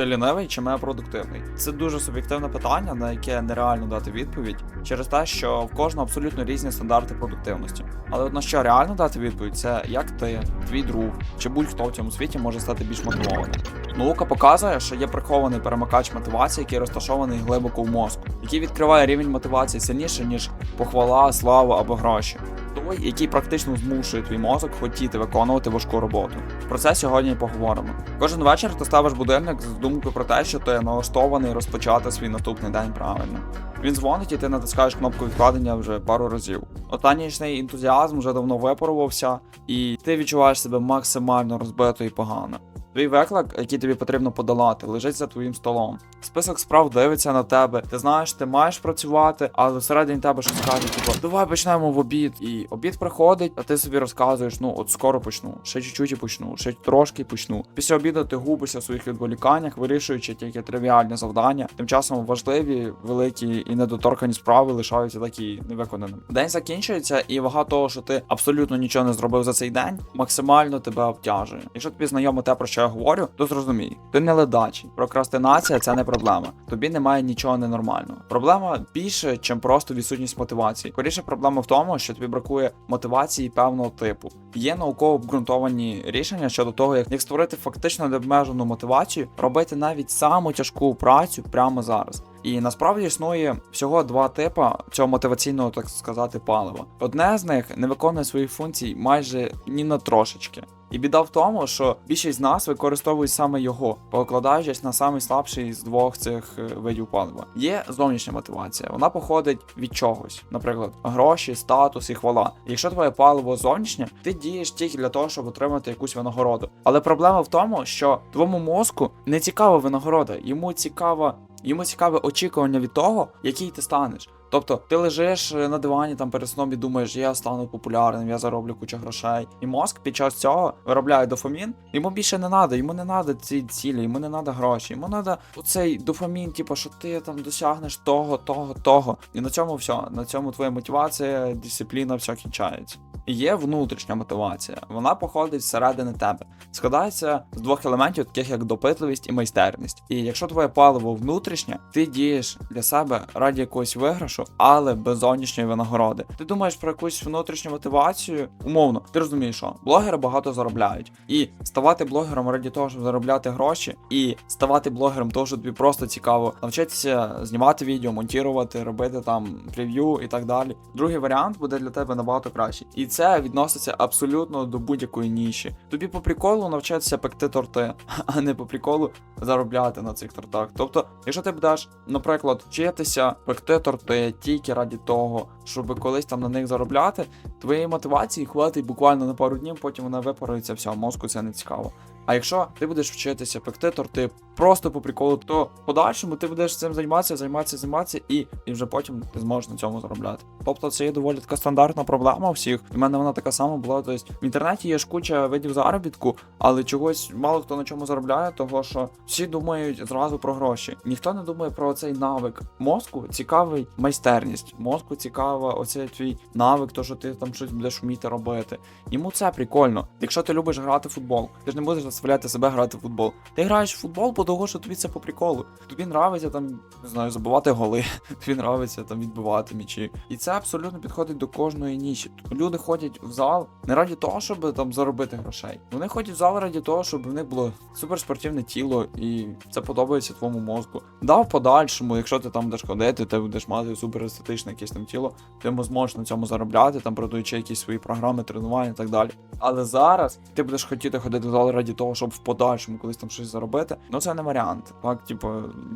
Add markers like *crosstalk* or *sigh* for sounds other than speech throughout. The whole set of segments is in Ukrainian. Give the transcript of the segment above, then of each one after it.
Ти лінивий чи мега продуктивний? Це дуже суб'єктивне питання, на яке нереально дати відповідь, через те, що в кожного абсолютно різні стандарти продуктивності. Але на що реально дати відповідь, це як ти, твій друг чи будь-хто в цьому світі може стати більш мотивованим. Наука показує, що є прихований перемикач мотивації, який розташований глибоко в мозку, який відкриває рівень мотивації сильніше, ніж похвала, слава або гроші. Той, який практично змушує твій мозок хотіти виконувати важку роботу. Про це сьогодні і поговоримо. Кожен вечір ти ставиш будильник з думкою про те, що ти налаштований розпочати свій наступний день правильно. Він дзвонить і ти натискаєш кнопку відкладення вже пару разів. Останній ентузіазм вже давно випарувався, і ти відчуваєш себе максимально розбито і погано. Твій виклик, який тобі потрібно подолати, лежить за твоїм столом. Список справ дивиться на тебе. Ти знаєш, ти маєш працювати, але всередині тебе щось каже, типу, давай почнемо в обід. І обід приходить, а ти собі розказуєш, ну от скоро почну, ще чуть-чуть і почну, ще трошки почну. Після обіду ти губишся в своїх відволіканнях, вирішуючи тільки тривіальні завдання. Тим часом важливі, великі і недоторкані справи лишаються такі невиконаними. День закінчується, і вага того, що ти абсолютно нічого не зробив за цей день, максимально тебе обтяжує. Якщо тобі знайомо те, про що я говорю, то зрозумій, ти не ледачий. Прокрастинація це не проблема. Тобі немає нічого ненормального. Проблема більше, чим просто відсутність мотивації. Скоріше проблема в тому, що тобі бракує мотивації певного типу. Є науково обґрунтовані рішення щодо того, як, створити фактично необмежену мотивацію, робити навіть саму тяжку працю прямо зараз. І насправді існує всього два типи цього мотиваційного, так сказати, палива. Одне з них не виконує своїх функцій майже ні на трошечки. І біда в тому, що більшість з нас використовують саме його, покладаючись на самий слабший з двох цих е, видів палива. Є зовнішня мотивація, вона походить від чогось, наприклад, гроші, статус і хвала. Якщо твоє паливо зовнішнє, ти дієш тільки для того, щоб отримати якусь винагороду. Але проблема в тому, що твоєму мозку не цікава винагорода, йому цікава. Йому цікаве очікування від того, який ти станеш. Тобто ти лежиш е, на дивані там перед сном і думаєш, я стану популярним, я зароблю кучу грошей. І мозк під час цього виробляє дофамін. Йому більше не треба, йому не треба ці цілі, йому не треба гроші. Йому треба оцей дофамін, типу, що ти там досягнеш того, того, того. І на цьому все. На цьому твоя мотивація, дисципліна, все кінчається. Є внутрішня мотивація. Вона походить зсередини тебе. Складається з двох елементів, таких як допитливість і майстерність. І якщо твоє паливо внутрішнє, ти дієш для себе раді якогось виграшу, але без зовнішньої винагороди. Ти думаєш про якусь внутрішню мотивацію? Умовно, ти розумієш, що блогери багато заробляють. І ставати блогером раді того, щоб заробляти гроші, і ставати блогером, того, що тобі просто цікаво навчитися знімати відео, монтувати, робити там прев'ю і так далі. Другий варіант буде для тебе набагато кращий. І це відноситься абсолютно до будь-якої ніші. Тобі по приколу навчатися пекти торти, *laughs* а не по приколу заробляти на цих тортах. Тобто, якщо ти будеш, наприклад, вчитися пекти торти тільки раді того, щоб колись там на них заробляти, твоєї мотивації хватить буквально на пару днів, потім вона випарується, все, мозку це не цікаво. А якщо ти будеш вчитися пекти торти просто по приколу, то в подальшому ти будеш цим займатися, займатися, займатися, і, і вже потім ти зможеш на цьому заробляти. Тобто це є доволі така стандартна проблема у всіх. У мене вона така сама була. Тобто в інтернеті є ж куча видів заробітку, але чогось мало хто на чому заробляє, того що всі думають зразу про гроші. Ніхто не думає про цей навик. Мозку цікавий майстерність. Мозку цікава оцей твій навик, то що ти там щось будеш вміти робити. Йому це прикольно. Якщо ти любиш грати в футбол, ти ж не будеш заставляти себе грати в футбол. Ти граєш в футбол, бо того, що тобі це по приколу. Тобі нравиться там, не знаю, забивати голи, *laughs* тобі нравиться там відбивати м'ячі. І це абсолютно підходить до кожної ніші. Тобто люди ходять в зал не раді того, щоб там заробити грошей. Вони ходять в зал раді того, щоб в них було суперспортивне тіло, і це подобається твоєму мозку. Да, в подальшому, якщо ти там будеш ходити, ти будеш мати суперестетичне якесь там тіло, ти зможеш на цьому заробляти, там продаючи якісь свої програми, тренування і так далі. Але зараз ти будеш хотіти ходити в зал раді того, щоб в подальшому колись там щось заробити. Ну це не варіант. Так, типу,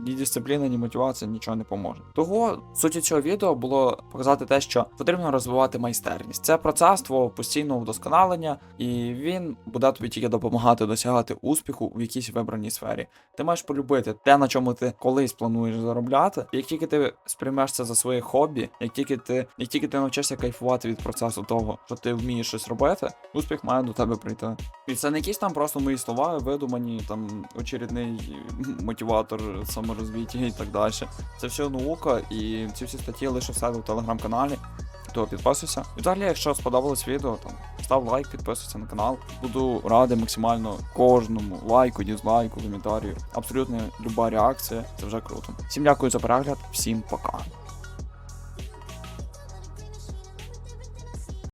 ні дисципліна, ні мотивація нічого не поможе. Того суті цього відео було показати те, що потрібно розвивати майстерність. Це процес твого постійного вдосконалення, і він буде тобі тільки допомагати досягати успіху в якійсь вибраній сфері. Ти маєш полюбити те, на чому ти колись плануєш заробляти. Як тільки ти сприймеш це за своє хобі, як тільки ти, як тільки ти навчишся кайфувати від процесу того, що ти вмієш щось робити, успіх має до тебе прийти. І це не якісь там просто мої слова, видумані там очередний мотиватор саморозвиття і так далі. Це все наука, і ці всі статті лише в себе в телеграм-каналі. то підписуйся. І взагалі, якщо сподобалось відео, там став лайк, підписуйся на канал. Буду радий максимально кожному лайку, дізлайку, коментарю. Абсолютно люба реакція. Це вже круто. Всім дякую за перегляд, всім пока.